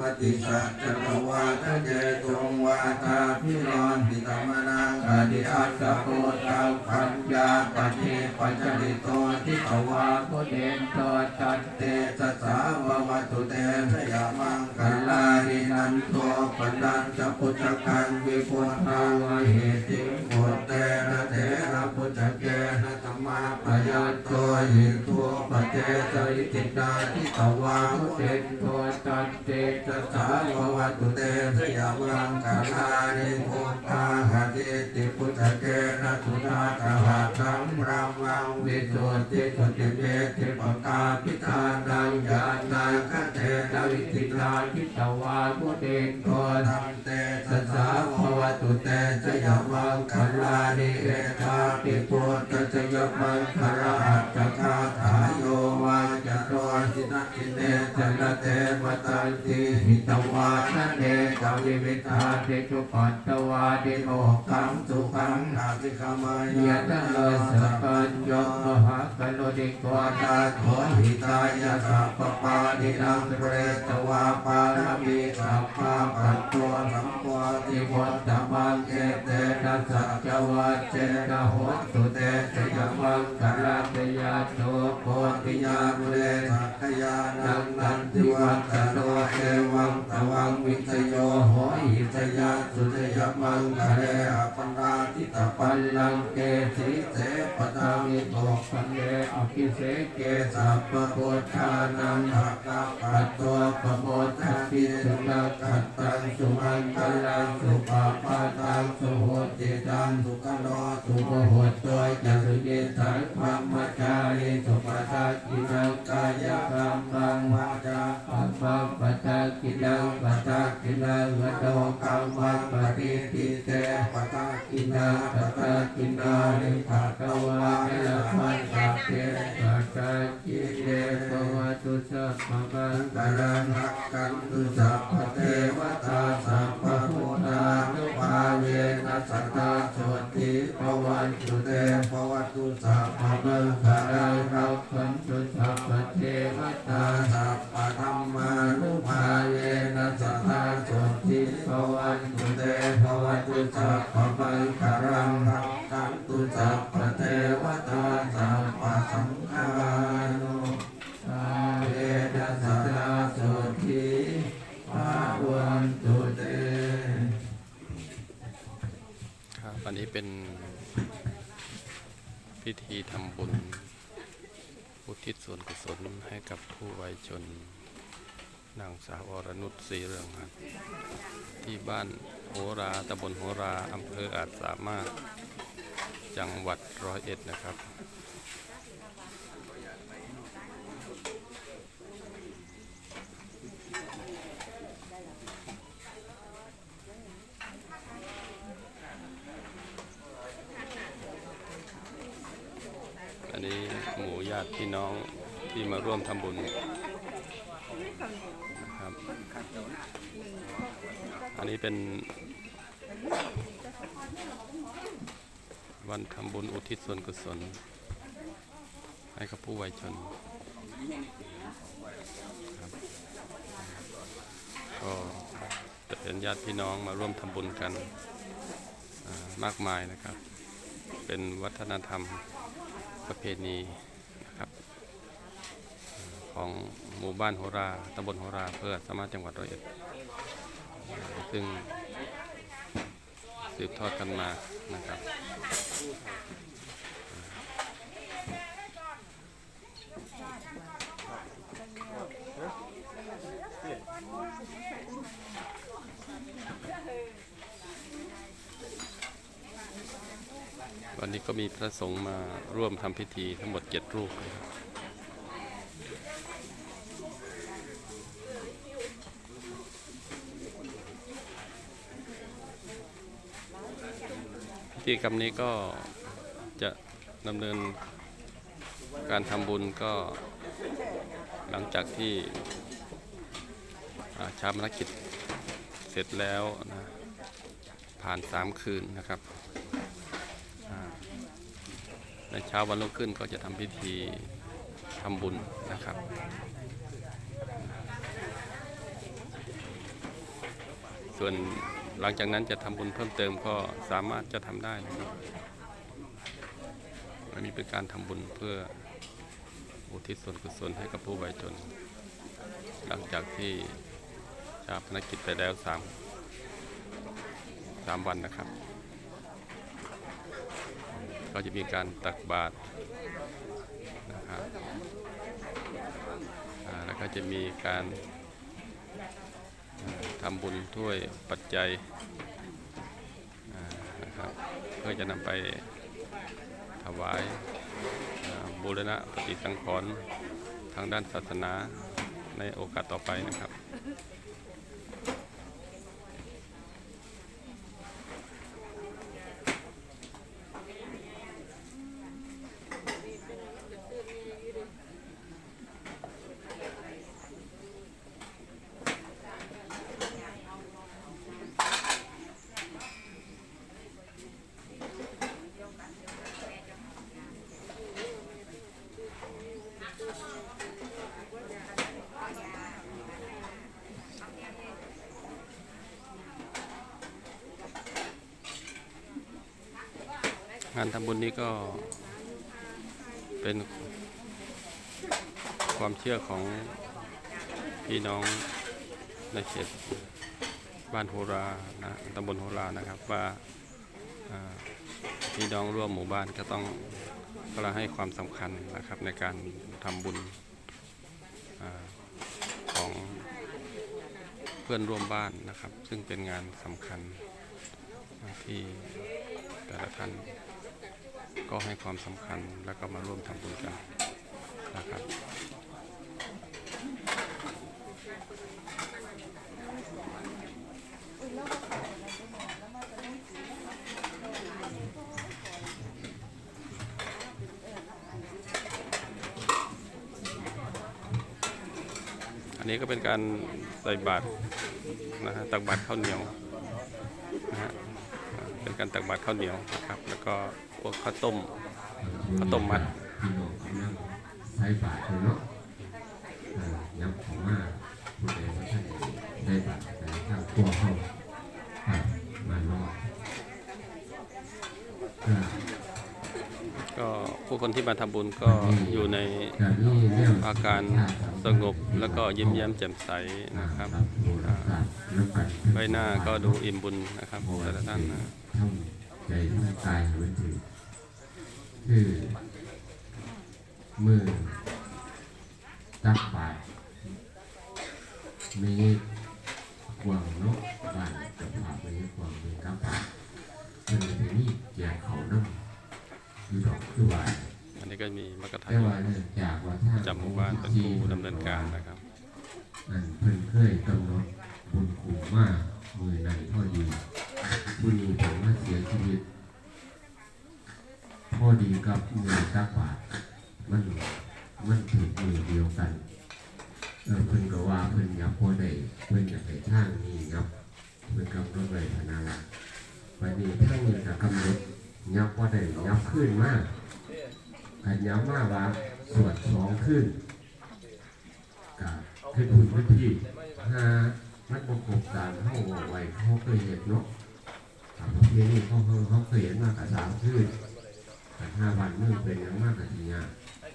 ปฏิสัจจวาทะเจตงวาตาพิรอนติตมนา อดิอัสสะโพตังปัญญาปฏิปัจจริโตทิขวาโพเดนโตจัตเตสสาววัตุเตสยามังกัลลานินันโตปนัญจะพุทธคันวิพุทธาวะเหติโมเตนะเถระพุทธเกนะธรรมาปยัตโตหิทัวปเจสริติตาทิตวาพุเตโตจัตเตสสาววัตุเตสยามังกัลลานิพุทธาหะติติ ตเกนะสุนาคหะสังรามังวิสุทธิสุติเมติปกาพิธานังยาณังคเทนวิติลาทิตวาพุเตโตธัมเตสสาววตุเตสยมังคลานิเอตาปิปุตตสยมังคลา กิเนจนะเทวตันติหิตวานะเนตวิวิทาเตจุปัตตวาดิโมกังสุขังนาสิกามายะนะเลสปัญโยมหะกโลดิกวาตาโขหิตายะสัพปาดินังเปรตวาปารมีสัพพะปั ตตัวสัมปวติวัตตมังเอเตนะสัจวัจเจนะโหตุเตสยมังกลัตยาโตโพธิยามุเรสักยานังนันติวัตโนเอวังตวังวิทโยโหหิตยาสุตยมังคะเรอปันนาทิตปัลลังเกสิเสปตามิโตปันเดอภิเสเกสัพพโพธานังหักกะปัตตัวปโมทัพพิสุนักัตตังสุมันกลังสุปปาตังสุโหติตังสุกโนสุโมโหตัวจัสุเยสังธรรมจาริสุปทากินังกายกรรมังวาจาปัปปะปะทากินังปะทากินังวโตกรรมังปฏิทิเตปะทากินังปะทากินานิภาตวาเอลพันตาเต เป็นพิธีทำบุญ อุทิศส่วนกุศลให้กับผู้ไวยชน นางสาวอรนุชศรีเรืองหันที่บ้านโหราตำบลโหราอำเภออาจสามารถ จังหวัดร้อยเอ็ดนะครับ อันนี้หมู่ญาติพี่น้องที่มาร่วมทำบุญนะครับ อันนี้เป็น วันทำบุญอุทิศส่วนกุศล ให้กับผู้ไวยชนครับก็จะเป็นญาติพี่น้องมาร่วมทำบุญกันมากมายนะครับ เป็นวัฒนธรรม ประเพณีนะครับของหมู่บ้านโหราตำบลโหราเพื่อสมาจังหวัดร้อยเอ็ด ซึ่งสืบทอดกันมานะครับ วันนี้ก็มีพระสงฆ์มาร่วมทำพิธีทั้งหมดเจ็ดรูปนะครับพิธีกรรมนี้ก็จะดำเนินการทำบุญก็หลังจากที่ชาปนกิจเสร็จแล้วนะผ่านสามคืนนะครับ ในเช้าวันรุ่งขึ้นก็จะทำพิธีทำบุญนะครับส่วนหลังจากนั้นจะทำบุญเพิ่มเติมก็สามารถจะทำได้นะครับอันนี้เป็นการทำบุญเพื่ออุทิศส่วนกุศลให้กับผู้บริจนหลังจากที่ชาพนกิจไปแล้วสามสามวันนะครับ ก็จะมีการตักบาตรนะครับแล้วก็จะมีการทำบุญถ้วยปัจจัยนะครับเพื่อจะนำไปถวายบูรณะปฏิสังขรณ์ทางด้านศาสนาในโอกาสต่อไปนะครับ งานทำบุญนี้ก็เป็นความเชื่อของพี่น้องในเขตบ้านโฮรานะตำบลโฮรานะครับว่าพี่น้องร่วมหมู่บ้านก็ต้องก็ให้ความสำคัญนะครับในการทำบุญอของเพื่อนร่วมบ้านนะครับ ซึ่งเป็นงานสำคัญที่แต่ละท่าน ก็ให้ความสำคัญแล้วก็มาร่วมทำบุญกันนะครับอันนี้ก็เป็นการใส่บาตรนะฮะตักบาตรข้าวเหนียวนะฮะ เป็นการตักบาตรข้าวเหนียวนะครับ แล้วก็พวกข้าวต้มข้าวต้มมัดย้ำลังใช้บาตรอยู่เนาะอ่าย้ำของมาผู้ใดว่าท่านใช้บาตรแต่ทาตัวเขาครับมารอดก็ก็ผู้คนที่มาทำบุญก็อยู่ในอาการสงบแล้วก็ยิ้มแย้มแจ่มใสนะครับใบหน้าก็ดูอิ่มบุญนะครับแต่ละท่านนะ ใจทำกายให้มันถึงคือมือตักบาตรมีกวางนกบ้านกับผาไปกวางมีกับบาตรมันเป็นนี่แจกเขาน้ำอยู่ดอกคือว่าอันนี้ก็มีมรรคทาแต่ยว่าเนื่องจากว่าถ้าประจำหมู่บ้านเป็นผู้ดำเนินการนะครับอันเพิ่นเคยกำหนดบุญคุ้มมากมือในพอดี บุญนี้ผมว่าเสียชีวิตพอดีกับมือตักบาทมันมันถึงมือเดียวกันเออเพิ่นก็ว่าเพิ่นอยากพอได้เพิ่นอยากได้ทางนี้ครับเพิ่นกำหนดไว้พนาละวันนี้ทางนี้ก็กำหนดยับพอได้ยับขึ้นมากกันยับมากว่าสวดสองขึ้นกับคือคุณพื้นที่ห้ามันประกบการเข้าไว้เขาเคยเห็นเนาะ มประเภทนี้เขาเขาเขาเคยนมากับสามขึ้นแต่ห้าวันเมื่อเป็นอยังมากกว่าทีเนี่ย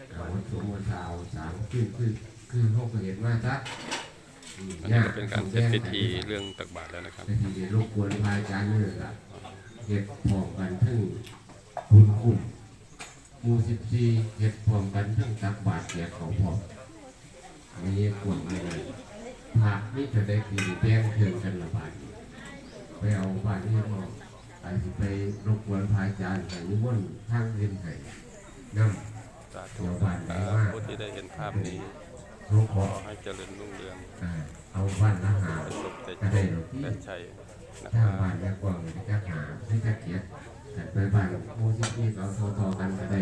แต่วันสมวันเช้าสามขึ้นขึ้นขึ้นเขาก็เห็นว่าจ้ะอันนี้ก็เป็นการเสร็จพิธีเรื่องตักบาตรแล้วนะครับแต่ทีเดียวรบกวนพระอาจารย์เลยละเห็ดพอมกันทั้งบุญคุ้มมูสิบสี่เห็ดพอมกันทั้งตักบาตรแจกเขาพอมอันนี้กวนเลยพระนี่จะได้ดีแป้งเชิญกันละบาท ไปเอาบาทนี้มาไปสิไปรบกวนพระอาจารย์แต่นิมนต์ทางเรียนไห้นั่งสาธุผู้ที่ได้เห็นภาพนี้ทุกขอให้เจริญรุ่งเรืองเอาบ้านละหาประสบแต่โชได้คหรอกพี่แต่ชัยนะคถ้ารับบ้านแม่กว้าจะหาที่จะเกียรติแต่ไปบ้านผู้ที่นี่เราโทรกันก็ได้